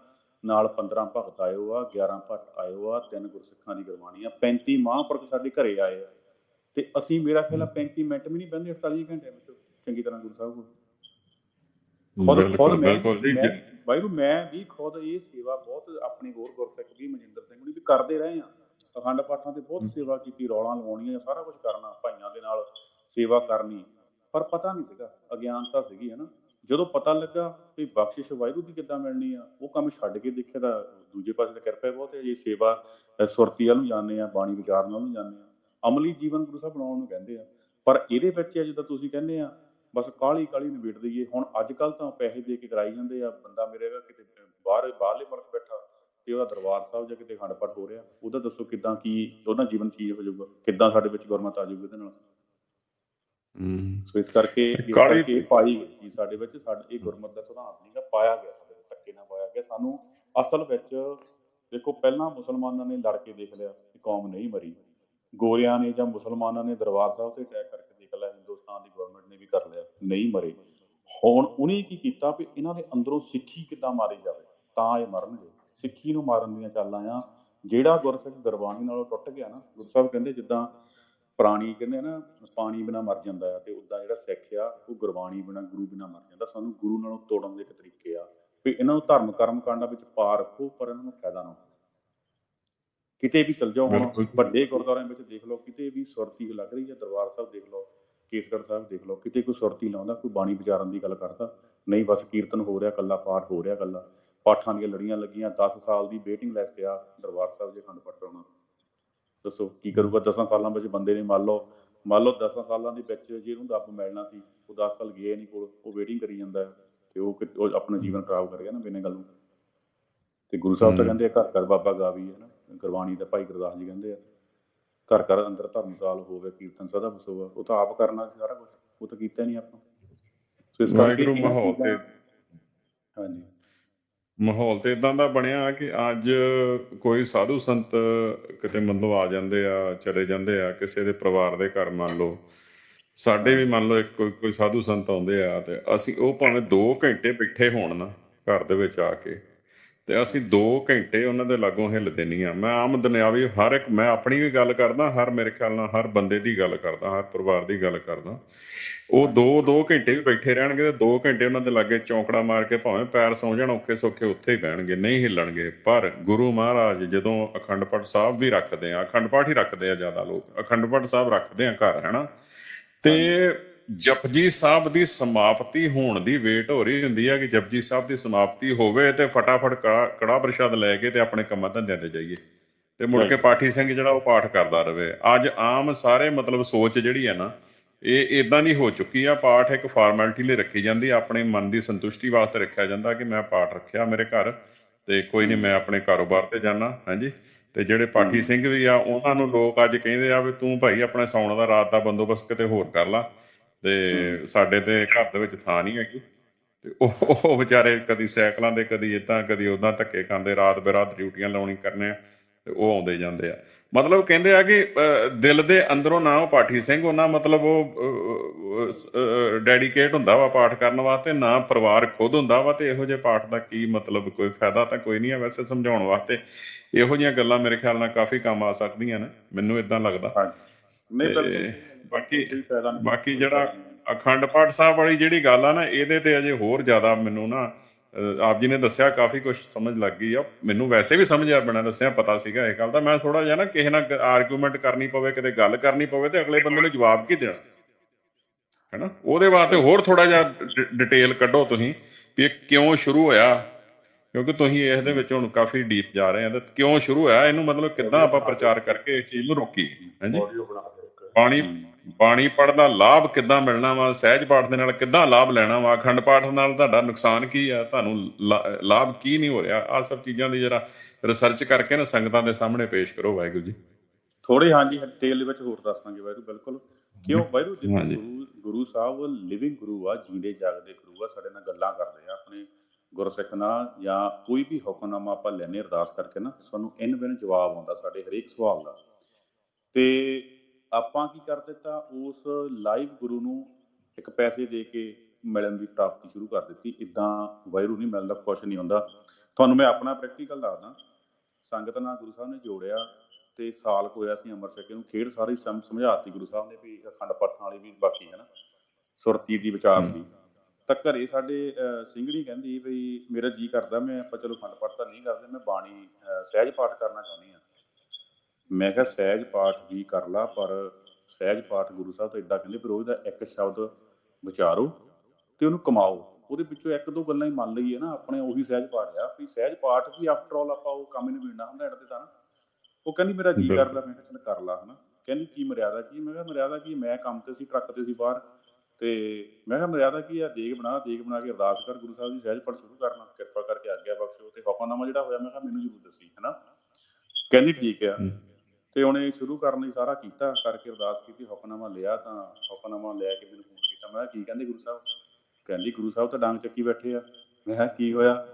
ਨਾਲ 15 ਭਗਤ ਆਇਓ ਆ 11 ਭੱਟ ਆਇਓ ਆ ਤਿੰਨ ਗੁਰਸਿੱਖਾਂ ਦੀ ਗੁਰਬਾਣੀ ਆ 35 ਮਹਾਂਪੁਰਖ ਸਾਡੇ ਘਰੇ ਆਏ ਆ। ਤੇ ਅਸੀਂ ਮੇਰਾ ਖਿਆਲ ਆ 35 ਮਿੰਟ ਵੀ ਨਹੀਂ ਬਹਿੰਦੇ 48 ਘੰਟੇ ਵਿੱਚ ਚੰਗੀ ਤਰ੍ਹਾਂ ਗੁਰੂ ਸਾਹਿਬ ਕੋਲ। ਖੁਦ ਖੁਦ ਮੈਂ ਵਾਹਿਗੁਰੂ ਮੈਂ ਵੀ ਖੁਦ ਇਹ ਸੇਵਾ ਬਹੁਤ ਆਪਣੇ ਹੋਰ ਗੁਰਸਿੱਖ ਵੀ ਮਨਿੰਦਰ ਸਿੰਘ ਵੀ ਕਰਦੇ ਰਹੇ ਆ ਅਖੰਡ ਪਾਠਾਂ ਤੇ ਬਹੁਤ। ਸੇਵਾ ਕੀਤੀ ਰੌਲਾਂ ਲਵਾਉਣੀਆਂ ਸਾਰਾ ਕੁਝ ਕਰਨਾ ਭਾਈਆਂ ਦੇ ਨਾਲ ਸੇਵਾ ਕਰਨੀ। ਪਰ ਪਤਾ ਨਹੀਂ ਸੀਗਾ ਅਗਿਆਨਤਾ ਸੀਗੀ ਹੈ ਨਾ ਜਦੋਂ ਪਤਾ ਲੱਗਾ ਵੀ ਬਖਸ਼ਿਸ਼ ਵਾਹਿਗੁਰੂ ਦੀ ਕਿੱਦਾਂ ਮਿਲਣੀ ਆ ਉਹ ਕੰਮ ਛੱਡ ਕੇ ਦੇਖਿਆ ਤਾਂ ਦੂਜੇ ਪਾਸੇ ਤਾਂ ਕਿਰਪਾ ਬਹੁਤ ਹੈ ਜੀ ਸੇਵਾ ਸੁਰਤੀ ਵੱਲ ਨੂੰ ਜਾਂਦੇ ਆ ਬਾਣੀ ਵਿਚਾਰਨ ਵੱਲ ਨੂੰ ਜਾਂਦੇ ਆ। ਅਮਲੀ ਜੀਵਨ ਗੁਰੂ ਸਾਹਿਬ ਬਣਾਉਣ ਨੂੰ ਕਹਿੰਦੇ ਆ। ਪਰ ਇਹਦੇ ਵਿੱਚ ਜਿੱਦਾਂ ਤੁਸੀਂ ਕਹਿੰਦੇ ਆ ਬਸ ਕਾਲੀ ਕਾਲੀ ਨਿਬੇੜ ਦਈਏ। ਹੁਣ ਅੱਜ ਕੱਲ ਤਾਂ ਪੈਸੇ ਦੇ ਕੇ ਕਰਾਈ ਜਾਂਦੇ ਆ। ਬੰਦਾ ਮੇਰੇ ਵਰਗਾ ਕਿਤੇ ਬਾਹਰ ਬਾਹਰਲੇ ਮੁਲਕ ਬੈਠਾ ਤੇ ਉਹਦਾ ਦਰਬਾਰ ਸਾਹਿਬ ਜਾਂ ਕਿਤੇ ਖੰਡ ਪਾਠ ਹੋ ਰਿਹਾ। ਉਹਦਾ ਦੱਸੋ ਕਿਦਾਂ ਕੀ ਉਹਦਾ ਜੀਵਨ ਚੀਜ਼ ਹੋ ਜਾਊਗਾ? ਕਿਦਾਂ ਸਾਡੇ ਵਿੱਚ ਗੁਰਮਤ ਆ ਜਾਊਗੀ ਉਹਦੇ ਨਾਲ? ਹਮ, ਸੋ ਇਸ ਕਰਕੇ ਇਸ ਕਾਲੀ- ਕਰਕੇ ਪਾਈ ਗਈ ਸਾਡੇ ਵਿੱਚ। ਸਾਡੇ ਇਹ ਗੁਰਮਤ ਦਾ ਸਿਧਾਂਤ ਨਹੀਂਗਾ ਪਾਇਆ ਗਿਆ ਸਾਡੇ ਧੱਕੇ ਨਾਲ ਪਾਇਆ ਗਿਆ। ਸਾਨੂੰ ਅਸਲ ਵਿੱਚ ਦੇਖੋ ਪਹਿਲਾਂ ਮੁਸਲਮਾਨਾਂ ਨੇ ਲੜ ਕੇ ਦੇਖ ਲਿਆ ਕਿ ਕੌਮ ਨਹੀਂ ਮਰੀ। ਗੋਰਿਆਂ ਨੇ ਜਾਂ ਮੁਸਲਮਾਨਾਂ ਨੇ ਦਰਬਾਰ ਸਾਹਿਬ ਤੇ ਅਟੈਕ ਕਰਕੇ ਹਿੰਦੁਸਤਾਨ ਦੀ ਗਵਰਨਮੈਂਟ ਨੇ ਵੀ ਕਰ ਲਿਆ ਨਹੀਂ ਮਰੇ। ਹੁਣ ਉਹਨੇ ਕੀ ਕੀਤਾ ਵੀ ਇਹਨਾਂ ਦੇ ਅੰਦਰੋਂ ਸਿੱਖੀ ਕਿੱਦਾਂ ਮਾਰੀ ਜਾਵੇ? ਤਾਂ ਇਹ ਮਰਨਗੇ। ਸਿੱਖੀ ਨੂੰ ਮਾਰਨ ਦੀਆਂ ਚਾਲਾਂ ਆ। ਜਿਹੜਾ ਗੁਰਸਿੱਖ ਗੁਰਬਾਣੀ ਨਾਲੋਂ ਟੁੱਟ ਗਿਆ ਨਾ ਗੁਰੂ ਸਾਹਿਬ ਕਹਿੰਦੇ ਜਿੱਦਾਂ ਪ੍ਰਾਣੀ ਕਹਿੰਦੇ ਨਾ ਪਾਣੀ ਬਿਨਾ ਮਰ ਜਾਂਦਾ ਆ ਤੇ ਉਦਾਂ ਜਿਹੜਾ ਸਿੱਖ ਆ ਉਹ ਗੁਰਬਾਣੀ ਬਿਨਾ ਗੁਰੂ ਬਿਨਾ ਮਰ ਜਾਂਦਾ। ਸਾਨੂੰ ਗੁਰੂ ਨਾਲੋਂ ਤੋੜਨ ਦੇ ਇੱਕ ਤਰੀਕੇ ਆ ਵੀ ਇਹਨਾਂ ਨੂੰ ਧਰਮ ਕਰਮ ਕਾਂਡਾਂ ਵਿੱਚ ਪਾ ਰੱਖੋ ਪਰ ਇਹਨਾਂ ਨੂੰ ਫਾਇਦਾ ਨਾ ਹੋਵੇ। ਕਿਤੇ ਵੀ ਚਲ ਜਾਓ ਹੁਣ। ਵੱਡੇ ਗੁਰਦੁਆਰਿਆਂ ਵਿੱਚ ਦੇਖ ਲਓ ਕਿਤੇ ਵੀ ਸੁਰਤੀ ਲੱਗ ਰਹੀ ਹੈ ਦਰਬਾਰ ਸਾਹਿਬ ਦੇਖ ਲਓ ਕੇਸਗੜ੍ਹ ਸਾਹਿਬ ਦੇਖ ਲਓ ਕਿਤੇ ਕੋਈ ਸੁਰਤੀ ਲਾਉਂਦਾ ਕੋਈ ਬਾਣੀ ਵਿਚਾਰਨ ਦੀ ਗੱਲ ਕਰਦਾ ਨਹੀਂ ਬਸ ਕੀਰਤਨ ਹੋ ਰਿਹਾ ਕੱਲਾ ਪਾਠ ਹੋ ਰਿਹਾ ਕੱਲਾ ਪਾਠਾਂ ਦੀਆਂ ਲੜੀਆਂ ਲੱਗੀਆਂ 10 ਸਾਲ ਦੀ ਵੇਟਿੰਗ ਲਿਸਟ ਆ ਦਰਬਾਰ ਸਾਹਿਬ ਜੇ ਖੰਡ ਪਾਠ ਕਰਾਉਣਾ ਦੱਸੋ ਕੀ ਕਰੂਗਾ? 10 ਸਾਲਾਂ ਵਿੱਚ ਬੰਦੇ ਨੇ ਮੰਨ ਲਓ ਮੰਨ ਲਓ 10 ਸਾਲਾਂ ਦੇ ਵਿੱਚ ਜੇ ਇਹਨੂੰ ਰੱਬ ਮਿਲਣਾ ਸੀ ਉਹ 10 ਸਾਲ ਗਿਆ ਨਹੀਂ ਕੋਲ ਉਹ ਵੇਟਿੰਗ ਕਰੀ ਜਾਂਦਾ ਤੇ ਉਹ ਆਪਣਾ ਜੀਵਨ ਖਰਾਬ ਕਰ ਗਿਆ ਨਾ ਬਿਨਾਂ ਗੱਲ ਨੂੰ ਤੇ ਗੁਰੂ ਸਾਹਿਬ ਤਾਂ। ਕਹਿੰਦੇ ਆ ਘਰ ਘਰ ਬਾਬਾ ਗਾਵੀ ਹੈ ਨਾ ਗੁਰਬਾਣੀ ਦਾ ਭਾਈ ਗੁਰਦਾਸ ਜੀ ਕਹਿੰਦੇ ਆ। ਘਰ ਘਰ ਅੰਦਰ ਧਰਮਸਾਲ ਹੋਵੇ ਕੀਰਤਨ ਸਦਾ ਬਸੋਵਾ ਉਹ ਤਾਂ ਆਪ ਕਰਨਾ ਸੀ ਸਾਰਾ ਕੁਝ ਉਹ ਤਾਂ ਕੀਤਾ ਨਹੀਂ ਆਪਾਂ। ਸੋ ਇਸ ਕਰਕੇ ਮਾਹੌਲ ਤੇ ਹਾਂਜੀ। ਮਾਹੌਲ ਤੇ ਇਦਾਂ ਦਾ ਬਣਿਆ ਕਿ ਅੱਜ ਕੋਈ ਸਾਧੂ ਸੰਤ ਕਿਤੇ ਮਤਲਬ ਆ ਜਾਂਦੇ ਆ ਚਲੇ ਜਾਂਦੇ ਆ ਕਿਸੇ ਦੇ ਪਰਿਵਾਰ ਦੇ ਘਰ ਮੰਨ ਲਓ ਸਾਡੇ ਵੀ ਮੰਨ ਲਓ ਇੱਕ ਕੋਈ ਕੋਈ ਸਾਧੂ ਸੰਤ ਆਉਂਦੇ ਆ ਤੇ ਅਸੀਂ ਉਹ ਭਾਵੇਂ 2 ਘੰਟੇ ਬੈਠੇ ਹੋਣ ਨਾ ਘਰ ਦੇ ਵਿੱਚ ਆ ਕੇ ਤੇ ਅਸੀਂ 2 ਘੰਟੇ ਉਹਨਾਂ ਦੇ ਲਾਗੋਂ ਹਿੱਲਦੇ ਨਹੀਂ ਆ। ਮੈਂ ਆਮ ਦੁਨਿਆਵੀ ਹਰ ਇੱਕ ਮੈਂ ਆਪਣੀ ਵੀ ਗੱਲ ਕਰਦਾ, ਹਰ ਮੇਰੇ ਖਿਆਲ ਨਾਲ ਹਰ ਬੰਦੇ ਦੀ ਗੱਲ ਕਰਦਾ, ਹਰ ਪਰਿਵਾਰ ਦੀ ਗੱਲ ਕਰਦਾ। ਉਹ 2 2 ਘੰਟੇ ਵੀ ਬੈਠੇ ਰਹਿਣਗੇ ਤੇ 2 ਘੰਟੇ ਉਹਨਾਂ ਦੇ ਲਾਗੇ ਚੌਂਕੜਾ ਮਾਰ ਕੇ ਭਾਵੇਂ ਪੈਰ ਸੌਂ ਜਾਣ, ਔਖੇ ਸੌਖੇ ਉੱਥੇ ਹੀ ਬਹਿਣਗੇ, ਨਹੀਂ ਹਿੱਲਣਗੇ। ਪਰ ਗੁਰੂ ਮਹਾਰਾਜ ਜਦੋਂ ਅਖੰਡ ਪਾਠ ਸਾਹਿਬ ਵੀ ਰੱਖਦੇ ਆ, ਅਖੰਡ ਪਾਠ ਹੀ ਰੱਖਦੇ ਆ ਜ਼ਿਆਦਾ ਲੋਕ। ਅਖੰਡ ਪਾਠ ਸਾਹਿਬ ਰੱਖਦੇ ਆ ਘਰ ਹੈਨਾ ਤੇ ਜਪਜੀ ਸਾਹਿਬ ਦੀ ਸਮਾਪਤੀ ਹੋਣ ਦੀ ਵੇਟ ਹੋ ਰਹੀ ਹੁੰਦੀ ਆ ਕਿ ਜਪਜੀ ਸਾਹਿਬ ਦੀ ਸਮਾਪਤੀ ਹੋਵੇ ਤੇ ਫਟਾਫਟ ਕੜਾ ਪ੍ਰਸ਼ਾਦ ਲੈ ਕੇ ਤੇ ਆਪਣੇ ਕੰਮਾਂ ਧੰਦਿਆਂ ਤੇ ਜਾਈਏ। ਤੇ ਮੁੜ ਕੇ. ਪਾਠੀ ਸਿੰਘ ਜਿਹੜਾ ਉਹ ਪਾਠ ਕਰਦਾ ਰਵੇ। ਅੱਜ ਆਮ ਸਾਰੇ ਮਤਲਬ ਸੋਚ ਜਿਹੜੀ ਹੈ ਨਾ ਇਹ ਇਦਾਂ ਨਹੀਂ ਹੋ ਚੁੱਕੀ ਆ ਪਾਠ ਇੱਕ ਫਾਰਮੈਲਿਟੀ ਲਈ ਰੱਖੀ ਜਾਂਦੀ ਆ, ਆਪਣੇ ਮਨ ਦੀ ਸੰਤੁਸ਼ਟੀ ਵਾਸਤੇ ਰੱਖਿਆ ਜਾਂਦਾ ਕਿ ਮੈਂ ਪਾਠ ਰੱਖਿਆ ਮੇਰੇ ਘਰ ਤੇ ਕੋਈ ਨਹੀਂ ਮੈਂ ਆਪਣੇ ਕਾਰੋਬਾਰ ਤੇ ਜਾਣਾ ਹਾਂਜੀ। ਤੇ ਜਿਹੜੇ ਪਾਠੀ ਹਮ। ਸਿੰਘ ਵੀ ਆ ਉਹਨਾਂ ਨੂੰ ਲੋਕ ਅੱਜ ਕਹਿੰਦੇ ਆ ਵੀ ਤੂੰ ਭਾਈ ਆਪਣੇ ਸੌਣ ਦਾ ਰਾਤ ਦਾ ਬੰਦੋਬਸਤ ਕਿਤੇ ਹੋਰ ਕਰ ਲਾ। ਤੇ। ਸਾਡੇ ਤੇ ਘਰ ਦੇ ਵਿੱਚ ਥਾਂ ਨਹੀਂ ਹੈਗੀ। ਤੇ ਉਹ ਉਹ ਵਿਚਾਰੇ ਕਦੀ ਸਾਈਕਲਾਂ ਦੇ ਕਦੀ ਇਦਾਂ ਕਦੀ ਉਦਾਂ ਧੱਕੇ ਖਾਂਦੇ ਰਾਤ ਬਰਾਤ ਡਿਊਟੀਆਂ ਲਾਉਣੀ ਕਰਨੇ ਆ ਤੇ ਉਹ ਆਉਂਦੇ ਜਾਂਦੇ ਆ। ਮਤਲਬ ਕਹਿੰਦੇ ਆ ਕਿ ਦਿਲ ਦੇ ਅੰਦਰੋਂ ਨਾ ਉਹ ਪਾਠੀ ਸਿੰਘ ਉਹਨਾਂ ਮਤਲਬ ਉਹ ਡੈਡੀਕੇਟ ਹੁੰਦਾ ਵਾ ਪਾਠ ਕਰਨ ਵਾਸਤੇ ਨਾ ਪਰਿਵਾਰ ਖੁਦ ਹੁੰਦਾ ਵਾ ਤੇ ਇਹੋ ਜਿਹੇ ਪਾਠ ਦਾ ਕੀ ਮਤਲਬ ਕੋਈ ਫਾਇਦਾ ਤਾਂ ਕੋਈ ਨਹੀਂ ਆ ਵੈਸੇ ਸਮਝਾਉਣ ਵਾਸਤੇ। ਇਹੋ ਜਿਹੀਆਂ ਗੱਲਾਂ ਮੇਰੇ ਖਿਆਲ ਨਾਲ ਕਾਫੀ ਕੰਮ ਆ ਸਕਦੀਆਂ ਨੇ ਮੈਨੂੰ ਇਦਾਂ ਲੱਗਦਾ। ਹਾਂਜੀ। ਨਹੀਂ ਤੇ ਬਿਲਕੁਲ। ਬਾਕੀ ਬਾਕੀ ਜਿਹੜਾ ਅਖੰਡ ਪਾਠ ਸਾਹਿਬ ਵਾਲੀ ਜਿਹੜੀ ਗੱਲ ਆ ਨਾ ਇਹਦੇ ਤੇ ਅਜੇ ਹੋਰ ਜ਼ਿਆਦਾ ਮੈਨੂੰ ਨਾ ਆਪ ਜੀ ਨੇ ਦੱਸਿਆ ਕਾਫੀ ਕੁਝ ਸਮਝ ਲੱਗ ਗਈ ਆ। ਮੈਨੂੰ ਵੈਸੇ ਵੀ ਸਮਝ ਆ ਬਿਨਾਂ ਦੱਸਿਆ ਪਤਾ ਸੀਗਾ ਇਹ ਗੱਲ ਦਾ। ਮੈਂ ਥੋੜਾ ਜਿਹਾ ਨਾ ਕਿਸੇ ਨਾਲ ਆਰਗੂਮੈਂਟ ਕਰਨੀ ਪਵੇ ਕਿਤੇ ਗੱਲ ਕਰਨੀ ਪਵੇ ਤੇ ਅਗਲੇ ਬੰਦੇ ਨੂੰ ਜਵਾਬ ਕੀ ਦੇਣਾ? ਹੈਨਾ? ਉਹਦੇ ਵਾਸਤੇ ਹੋਰ ਥੋੜਾ ਜਿਹਾ ਡਿਟੇਲ ਕੱਢੋ ਤੁਸੀਂ ਵੀ ਇਹ ਕਿਉਂ ਸ਼ੁਰੂ ਹੋਇਆ? ਕਿਉਂਕਿ ਤੁਸੀਂ ਇਸ ਦੇ ਵਿੱਚ ਹੁਣ ਕਾਫੀ ਡੀਪ ਜਾ ਰਹੇ ਆ ਤੇ ਕਿਉਂ ਸ਼ੁਰੂ ਹੋਇਆ? ਇਹਨੂੰ ਮਤਲਬ ਕਿੱਦਾਂ ਆਪਾਂ ਪ੍ਰਚਾਰ ਕਰਕੇ ਇਸ ਚੀਜ਼ ਨੂੰ ਰੋਕੀਏ ਹਾਂਜੀ। ਆਡੀਓ ਬਣਾ ਦਾ ਲਾਭ ਕਿੱਦਾਂ ਮਿਲਣਾ ਵਾ? ਸਹਿਜ ਪਾਠ ਦੇ ਨਾਲ ਕਿੱਦਾਂ ਲਾਭ ਲੈਣਾ ਵਾ? ਅਖੰਡ ਪਾਠ ਨਾਲ ਤੁਹਾਡਾ ਨੁਕਸਾਨ ਕੀ ਆ? ਤੁਹਾਨੂੰ ਲਾਭ ਕੀ ਨਹੀਂ ਹੋ ਰਿਹਾ? ਆ ਸਭ ਚੀਜ਼ਾਂ ਦੀ ਜਰਾ ਰਿਸਰਚ ਕਰਕੇ ਨਾ ਸੰਗਤਾਂ ਦੇ ਸਾਹਮਣੇ ਪੇਸ਼ ਕਰੋ ਵਾਹਿਗੁਰੂ ਜੀ। ਥੋੜੇ ਹਾਂਜੀ ਡਿਟੇਲ ਦੇ ਵਿੱਚ ਹੋਰ ਦੱਸ ਦਾਂਗੇ ਵਾਹਿਗੁਰੂ ਬਿਲਕੁਲ। ਕਿਉਂ? ਵਾਹਿਗੁਰੂ ਜੀ ਗੁਰੂ ਸਾਹਿਬ ਲਿਵਿੰਗ ਗੁਰੂ ਆ ਜੀਂਦੇ ਜਾਗਦੇ ਗੁਰੂ ਆ ਸਾਡੇ ਨਾਲ ਗੱਲਾਂ ਕਰਦੇ ਆ ਆਪਣੇ ਗੁਰਸਿੱਖ ਨਾਲ ਜਾਂ ਕੋਈ ਵੀ ਹੁਕਮਨਾਮਾ ਆਪਾਂ ਲੈਨੇ ਅਰਦਾਸ ਕਰਕੇ ਨਾ ਸਾਨੂੰ ਇਨ ਬਿਨ ਜਵਾਬ ਆਉਂਦਾ ਸਾਡੇ ਹਰੇਕ ਸਵਾਲ ਦਾ। ਤੇ ਆਪਾਂ ਕੀ ਕਰ ਦਿੱਤਾ? ਉਸ ਲਾਈਵ ਗੁਰੂ ਨੂੰ ਇੱਕ ਪੈਸੇ ਦੇ ਕੇ ਮਿਲਣ ਦੀ ਪ੍ਰਾਪਤੀ ਸ਼ੁਰੂ ਕਰ ਦਿੱਤੀ। ਇਦਾਂ ਵਾਹਿਗੁਰੂ ਨਹੀਂ ਮਿਲਦਾ ਖੁਸ਼ ਨਹੀਂ ਹੁੰਦਾ। ਤੁਹਾਨੂੰ ਮੈਂ ਆਪਣਾ ਪ੍ਰੈਕਟੀਕਲ ਦੱਸਦਾ। ਸੰਗਤ ਨਾਲ ਗੁਰੂ ਸਾਹਿਬ ਨੇ ਜੋੜਿਆ ਤੇ ਸਾਲ ਹੋਇਆ ਸੀ ਅਮਰ ਛਕੇ ਨੂੰ। ਖੇਡ ਸਾਰੀ ਸਮ ਸਮਝਾਤੀ ਗੁਰੂ ਸਾਹਿਬ ਨੇ ਵੀ ਅਖੰਡ ਪਾਠਾਂ ਵਾਲੀ ਵੀ ਬਾਕੀ ਹੈ ਨਾ ਸੁਰਤੀ ਦੀ ਵਿਚਾਰ ਦੀ। ਤਾਂ ਘਰੇ ਸਾਡੇ ਸਿੰਘਣੀ ਕਹਿੰਦੀ ਵੀ ਮੇਰਾ ਜੀ ਕਰਦਾ ਮੈਂ ਆਪਾਂ ਚਲੋ ਅਖੰਡ ਪਾਠ ਤਾਂ ਨਹੀਂ ਕਰਦੇ ਮੈਂ ਬਾਣੀ ਸਹਿਜ ਪਾਠ ਕਰਨਾ ਚਾਹੁੰਦੀ ਆ ਮੈਂ ਕਿਹਾ ਸਹਿਜ ਪਾਠ ਵੀ ਕਰ ਲਾ ਪਰ ਸਹਿਜ ਪਾਠ ਗੁਰੂ ਸਾਹਿਬ ਤਾਂ ਇਦਾਂ ਕਹਿੰਦੇ ਵੀ ਰੋਜ਼ ਦਾ ਇੱਕ ਸ਼ਬਦ ਵਿਚਾਰੋ ਤੇ ਉਹਨੂੰ ਕਮਾਓ। ਉਹਦੇ ਵਿੱਚੋਂ ਇੱਕ ਦੋ ਗੱਲਾਂ ਹੀ ਮੰਨ ਲਈਏ ਨਾ ਆਪਣੇ ਉਹੀ ਸਹਿਜ ਪਾਠ ਆ। ਵੀ ਸਹਿਜ ਪਾਠ ਵੀ ਆਫਟਰ ਆਲ ਆਪਾਂ ਉਹ ਕੰਮ ਹੀ ਨਹੀਂ ਮਿਲਣਾ ਹੁੰਦਾ ਐਡ ਤੇ। ਉਹ ਕਹਿੰਦੀ ਮੇਰਾ ਜੀ। ਕਰਦਾ ਮੈਂ ਕਿਹਾ ਚੱਲ ਕਰ ਲਾ ਹਨਾ। ਕਹਿੰਦੀ ਕੀ ਮਰਿਆਦਾ ਕੀ? ਮੈਂ ਕਿਹਾ ਮਰਿਆਦਾ ਕੀ? ਮੈਂ ਕੰਮ ਤੇ ਸੀ ਟਰੱਕ ਤੇ ਸੀ ਬਾਹਰ। ਤੇ ਮੈਂ ਕਿਹਾ ਮਰਿਆਦਾ ਕੀ ਆ ਦੇਗ ਬਣਾ ਦੇਗ ਬਣਾ ਕੇ ਅਰਦਾਸ ਕਰ ਗੁਰੂ ਸਾਹਿਬ ਦੀ ਸਹਿਜ ਪਾਠ ਸ਼ੁਰੂ ਕਰਨਾ ਕਿਰਪਾ ਕਰਕੇ ਆਗਿਆ ਬਖਸ਼ੋ ਤੇ ਹੁਕਮਨਾਮਾ ਜਿਹੜਾ ਹੋਇਆ ਮੈਂ ਕਿਹਾ ਮੈਨੂੰ ਜ਼ਰੂਰ ਦੱਸੀ ਹਨਾ? ਕਹਿੰਦੀ ਠੀਕ ਆ। ਤੇ ਉਹਨੇ ਸ਼ੁਰੂ ਕਰਨ ਲਈ ਸਾਰਾ ਕੀਤਾ ਕਰਕੇ ਅਰਦਾਸ ਕੀਤੀ ਹੁਕਮਨਾਮਾ ਲਿਆ ਤਾਂ ਹੁਕਮਨਾਮਾ ਲੈ ਕੇ ਮੈਨੂੰ ਫੋਨ ਕੀਤਾ। ਮੈਂ ਕਿਹਾ ਕੀ ਕਹਿੰਦੇ ਗੁਰੂ ਸਾਹਿਬ? ਕਹਿੰਦੀ ਗੁਰੂ ਸਾਹਿਬ ਤਾਂ ਡਾਂਗ ਚੱਕੀ ਬੈਠੇ ਆ। ਮੈਂ ਕਿਹਾ ਕੀ ਹੋਇਆ?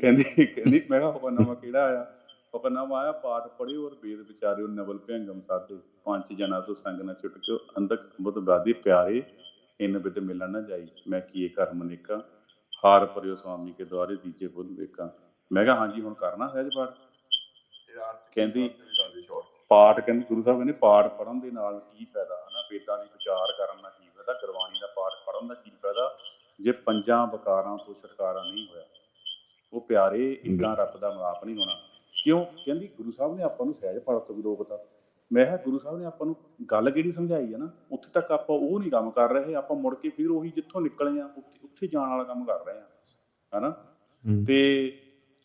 ਕਹਿੰਦੀ ਕਹਿੰਦੀ ਮੈਂ ਕਿਹਾ ਹੁਕਮਨਾਮਾ ਕਿਹੜਾ ਆਇਆ? ਹੁਕਮਨਾਮਾ ਆਇਆ ਪਾਠ ਪੜਿਓ ਔਰ ਵੇਦ ਵਿਚਾਰਿਓ ਨਵਲ ਭੰਗਮ ਸਾਧੇ। ਪੰਜ ਜਨਾ ਸੋ ਸੰਗ ਨਾ ਛੁਟਕਿਓ ਅੰਧਕ ਬੁੱਧ ਬਾਦੀ ਪਿਆਰੇ ਇਨ ਬਿਦ ਮਿਲਣ ਨਾ ਜਾਈ ਮੈਂ ਕੀਏ ਕਰ ਮਨਿਕਾ ਹਾਰ ਪਰਿਓ ਸੁਆਮੀ ਕੇ ਦੁਆਰੇ ਦੀਜੇ ਬੁੱਧ ਵੇਖਾਂ ਮੈਂ ਕਿਹਾ ਹਾਂਜੀ ਹੁਣ ਕਰਨਾ ਸਹਿਜ ਪਾਠ ਕਹਿੰਦੀ ਪਾਠ ਕਹਿੰਦੇ ਗੁਰੂ ਸਾਹਿਬ ਕਹਿੰਦੇ ਪਾਠ ਪੜਨ ਦੇ ਨਾਲ ਕੀ ਫਾਇਦਾ ਹਨਾ ਵੇਦਾਂ ਦੀ ਵਿਚਾਰ ਕਰਨ ਦਾ ਕੀ ਫਾਇਦਾ ਗੁਰਬਾਣੀ ਦਾ ਪਾਠ ਪੜਨ ਦਾ ਕੀ ਫਾਇਦਾ ਜੇ ਪੰਜਾਂ ਵਿਕਾਰਾਂ ਤੋਂ ਛੁਟਕਾਰਾ ਨਹੀਂ ਹੋਇਆ ਉਹ ਪਿਆਰੇ ਇਦਾਂ ਰੱਬ ਦਾ ਮਲਾਪ ਨਹੀਂ ਹੋਣਾ ਕਿਉਂ ਕਹਿੰਦੀ ਗੁਰੂ ਸਾਹਿਬ ਨੇ ਆਪਾਂ ਨੂੰ ਸਹਿਜ ਪਾਠ ਤੋਂ ਵੀ ਰੋਕਤਾ ਮੈਂ ਕਿਹਾ ਗੁਰੂ ਸਾਹਿਬ ਨੇ ਆਪਾਂ ਨੂੰ ਗੱਲ ਕਿਹੜੀ ਸਮਝਾਈ ਹੈ ਨਾ ਉੱਥੇ ਤੱਕ ਆਪਾਂ ਉਹ ਨਹੀਂ ਕੰਮ ਕਰ ਰਹੇ ਆਪਾਂ ਮੁੜ ਕੇ ਫਿਰ ਉਹੀ ਜਿੱਥੋਂ ਨਿਕਲੇ ਆ ਉੱਥੇ ਜਾਣ ਵਾਲਾ ਕੰਮ ਕਰ ਰਹੇ ਆ ਹਨਾ? ਤੇ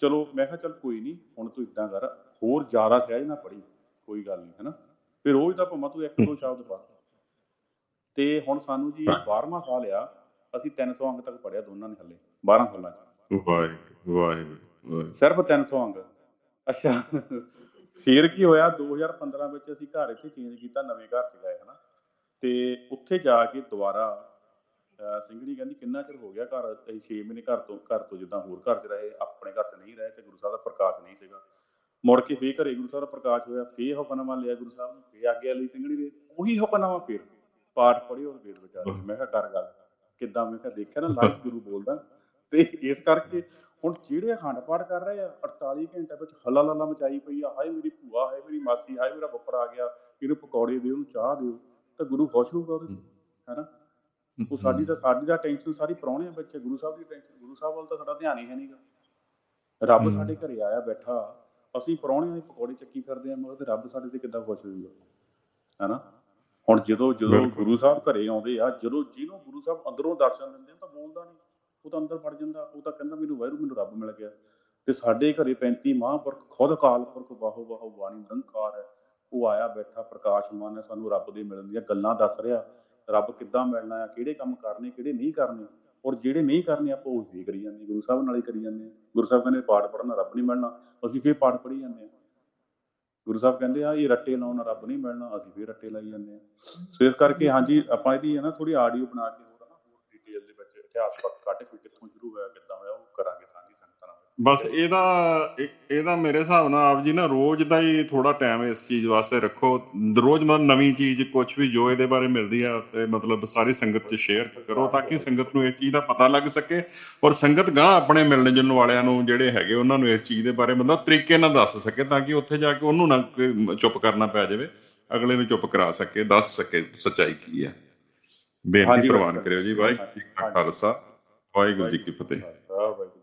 ਚਲੋ ਮੈਂ ਕਿਹਾ ਚਲ ਕੋਈ ਨਹੀਂ ਹੁਣ ਤੂੰ ਇਦਾਂ ਕਰ ਹੋਰ ਜ਼ਿਆਦਾ ਸਹਿਜ ਨਾ ਪੜੀ ਕੋਈ ਗੱਲ ਨਹੀਂ ਹਨਾ? ਫਿਰ ਰੋਜ਼ ਦਾ ਭਾਵੇਂ ਤੂੰ ਇੱਕ ਦੋ ਸ਼ਬਦ ਪੜ੍ਹ ਤੇ ਹੁਣ ਸਾਨੂੰ ਜੀ 12ਵਾਂ ਸਾਲ ਆ ਅਸੀਂ 300 ਅੰਕ ਤੱਕ ਪੜਿਆ ਦੋਨਾਂ ਨੇ ਹੱਲੇ 12 ਸਾਲਾਂ ਚ। ਵਾਹਿਗੁਰੂ ਵਾਹਿਗੁਰੂ ਸਿਰਫ 300 ਅੰਕ। ਅੱਛਾ। ਫਿਰ ਕੀ ਹੋਇਆ 2015 ਵਿੱਚ ਅਸੀਂ ਘਰ ਇੱਥੇ ਚੇਂਜ ਕੀਤਾ, ਨਵੇਂ ਘਰ ਚ ਗਏ, ਹਨਾ। ਤੇ ਉੱਥੇ ਜਾ ਕੇ ਦੁਬਾਰਾ ਸਿੰਘਣੀ ਕਹਿੰਦੀ, ਕਿੰਨਾ ਚਿਰ ਹੋ ਗਿਆ ਘਰ? ਅਸੀਂ 6 ਮਹੀਨੇ ਘਰ ਤੋਂ ਘਰ ਤੋਂ ਜਿੱਦਾਂ ਹੋਰ ਘਰ 'ਚ ਰਹੇ, ਆਪਣੇ ਘਰ 'ਚ ਨਹੀਂ ਰਹੇ, ਤੇ ਗੁਰੂ ਸਾਹਿਬ ਦਾ ਪ੍ਰਕਾਸ਼ ਨਹੀਂ ਸੀਗਾ। ਮੁੜ ਕੇ ਫੇਰ ਘਰੇ ਗੁਰੂ ਸਾਹਿਬ ਦਾ ਪ੍ਰਕਾਸ਼ ਹੋਇਆ, ਫੇਰ ਹੁਕਮਨਾਮਾ ਲਿਆ ਗੁਰੂ ਸਾਹਿਬ ਨੂੰ, ਫੇਰ ਆਗਿਆ ਲਈ ਸਿੰਘਣੀ ਦੇ, ਉਹੀ ਹੁਕਮਨਾਮਾ ਫੇਰ ਪਾਠ ਪੜ੍ਹਿਓ ਫੇਰ ਵਿਚਾਰ। ਮੈਂ ਕਿਹਾ, ਕਰ ਗੱਲ। ਕਿੱਦਾਂ? ਮੈਂ ਕਿਹਾ, ਦੇਖਿਆ ਨਾ ਲਾਈਵ ਗੁਰੂ ਬੋਲਦਾ। ਤੇ ਇਸ ਕਰਕੇ ਹੁਣ ਜਿਹੜੇ ਅਖੰਡ ਪਾਠ ਕਰ ਰਹੇ ਆ 48 ਘੰਟੇ ਵਿੱਚ ਹੱਲਾ ਲੱਲਾ ਮਚਾਈ ਪਈ ਆ ਹਾਏ ਮੇਰੀ ਭੂਆ ਹਾਏ ਮੇਰੀ ਮਾਸੀ ਹਾਏ ਮੇਰਾ ਬੱਪਰ ਆ ਗਿਆ ਇਹਨੂੰ ਪਕੌੜੇ ਦਿਓ ਉਹਨੂੰ ਚਾਹ ਦਿਓ ਤਾਂ ਗੁਰੂ ਖੁਸ਼ ਹੋਊਗਾ ਉਹਦੇ ਹੈਨਾ? ਉਹ ਸਾਡੀ ਤਾਂ ਸਾਡੀ ਦਾ ਟੈਨਸ਼ਨ ਸਾਰੀ ਪ੍ਰਾਹੁਣਿਆਂ ਵਿੱਚ ਹੈ, ਗੁਰੂ ਸਾਹਿਬ ਦੀ ਟੈਨਸ਼ਨ ਗੁਰੂ ਸਾਹਿਬ ਵੱਲ ਤਾਂ ਸਾਡਾ ਧਿਆਨ ਹੀ ਹੈ ਨਹੀਂਗਾ ਰੱਬ। ਸਾਡੇ ਘਰੇ ਆਇਆ ਬੈਠਾ ਅਸੀਂ ਪ੍ਰਾਹੁਣਿਆਂ ਦੇ ਪਕੌੜੇ ਚੱਕੀ ਫਿਰਦੇ ਆ ਮਗਰ ਤੇ ਰੱਬ ਸਾਡੇ ਤੇ ਕਿੱਦਾਂ ਖੁਸ਼ ਹੋਊਗਾ ਹੈਨਾ? ਹੁਣ ਜਦੋਂ ਜਦੋਂ। ਗੁਰੂ ਸਾਹਿਬ ਘਰੇ ਆਉਂਦੇ ਆ ਜਦੋਂ ਜਿਹਨੂੰ ਗੁਰੂ ਸਾਹਿਬ ਅੰਦਰੋਂ ਦਰਸ਼ਨ ਦਿੰਦੇ ਆ ਤਾਂ ਬੋਲਦਾ ਨਹੀਂ ਉਹ ਤਾਂ ਅੰਦਰ ਵੜ ਜਾਂਦਾ, ਉਹ ਤਾਂ ਕਹਿੰਦਾ ਮੈਨੂੰ ਵਾਹਿਗੁਰੂ, ਮੈਨੂੰ ਰੱਬ ਮਿਲ ਗਿਆ। ਤੇ ਸਾਡੇ ਘਰੇ 35 ਮਹਾਂਪੁਰਖ ਖੁਦ ਅਕਾਲ ਪੁਰਖ, ਵਾਹੋ ਬਾਹੋ ਬਾਣੀ ਨਿਰੰਕਾਰ ਹੈ। ਉਹ ਆਇਆ ਬੈਠਾ ਪ੍ਰਕਾਸ਼ਮਾਨ ਹੈ ਸਾਨੂੰ ਰੱਬ ਦੇ ਮਿਲਣ ਦੀਆਂ ਗੱਲਾਂ ਦੱਸ ਰਿਹਾ, ਰੱਬ ਕਿੱਦਾਂ ਮਿਲਣਾ ਆ ਕਿਹੜੇ ਕੰਮ ਕਰਨੇ, ਕਿਹੜੇ ਨਹੀਂ ਕਰਨੇ, ਔਰ ਜਿਹੜੇ ਨਹੀਂ ਕਰਨੇ ਆਪਾਂ ਉਹ ਹੀ ਕਰੀ ਜਾਂਦੇ, ਗੁਰੂ ਸਾਹਿਬ ਨਾਲ ਹੀ ਕਰੀ ਜਾਂਦੇ। ਆ ਗੁਰੂ ਸਾਹਿਬ ਕਹਿੰਦੇ ਪਾਠ ਪੜ੍ਹਨਾ ਰੱਬ ਨਹੀਂ ਮਿਲਣਾ, ਅਸੀਂ ਫੇਰ ਪਾਠ ਪੜ੍ਹੀ ਜਾਂਦੇ ਹਾਂ। ਗੁਰੂ ਸਾਹਿਬ ਕਹਿੰਦੇ ਆ, ਇਹ ਰੱਟੇ ਲਾਉਣ ਨਾਲ ਰੱਬ ਨਹੀਂ ਮਿਲਣਾ, ਅਸੀਂ ਫੇਰ ਰੱਟੇ ਲਾਈ ਜਾਂਦੇ ਹਾਂ। ਸੋ ਇਸ ਕਰਕੇ ਹਾਂਜੀ, ਆਪਾਂ ਇਹਦੀ ਹੈ ਨਾ ਥੋੜੀ ਆਡੀਓ ਬਣਾ ਕੇ ਹੋਰ ਨਾ ਹੋਰ ਡਿਟੇਲ ਦੇ ਵਿੱਚ ਇਤਿਹਾਸ ਵਕਤ ਕੱਢ ਕੇ ਕਿੱਥੋਂ ਸ਼ੁਰੂ ਹੋਇਆ, ਕਿੱਦਾਂ ਹੋਇਆ, ਉਹ ਕਰਾਂਗੇ ਸਾਂਝੀ ਸੰਗਤਾਂ ਨਾਲ। ਬਸ ਇਹਦਾ ਇਹਦਾ ਮੇਰੇ ਹਿਸਾਬ ਨਾਲ ਆਪ ਜੀ ਨਾ ਰੋਜ਼ ਦਾ ਹੀ ਥੋੜਾ ਟਾਈਮ ਇਸ ਚੀਜ਼ ਵਾਸਤੇ ਰੱਖੋ। ਰੋਜ਼ ਮਤਲਬ ਨਵੀਂ ਚੀਜ਼ ਕੁਝ ਵੀ ਜੋ ਇਹਦੇ ਬਾਰੇ ਮਿਲਦੀ ਆ, ਤੇ ਮਤਲਬ ਸਾਰੀ ਸੰਗਤ 'ਚ ਸ਼ੇਅਰ ਕਰੋ ਤਾਂ ਕਿ ਸੰਗਤ ਨੂੰ ਇਸ ਚੀਜ਼ ਦਾ ਪਤਾ ਲੱਗ ਸਕੇ। ਔਰ ਸੰਗਤ ਗਾਂ ਆਪਣੇ ਮਿਲਣ ਜੁਲਣ ਵਾਲਿਆਂ ਨੂੰ ਜਿਹੜੇ ਹੈਗੇ, ਉਹਨਾਂ ਨੂੰ ਇਸ ਚੀਜ਼ ਦੇ ਬਾਰੇ ਮਤਲਬ ਤਰੀਕੇ ਨਾਲ ਦੱਸ ਸਕੇ ਤਾਂ ਕਿ ਉੱਥੇ ਜਾ ਕੇ ਉਹਨੂੰ ਨਾ ਚੁੱਪ ਕਰਨਾ ਪੈ ਜਾਵੇ, ਅਗਲੇ ਨੂੰ ਚੁੱਪ ਕਰਾ ਸਕੇ, ਦੱਸ ਸਕੇ ਸੱਚਾਈ ਕੀ ਹੈ ਬੇਨਤੀ ਪ੍ਰਵਾਨ। ਕਰਿਓ ਜੀ ਵਾਹਿਗੁਰੂ ਜੀ ਕਾ। ਖਾਲਸਾ ਵਾਹਿਗੁਰੂ ਜੀ ਕੀ ਫਤਿਹ ਵਾਹਿਗੁਰੂ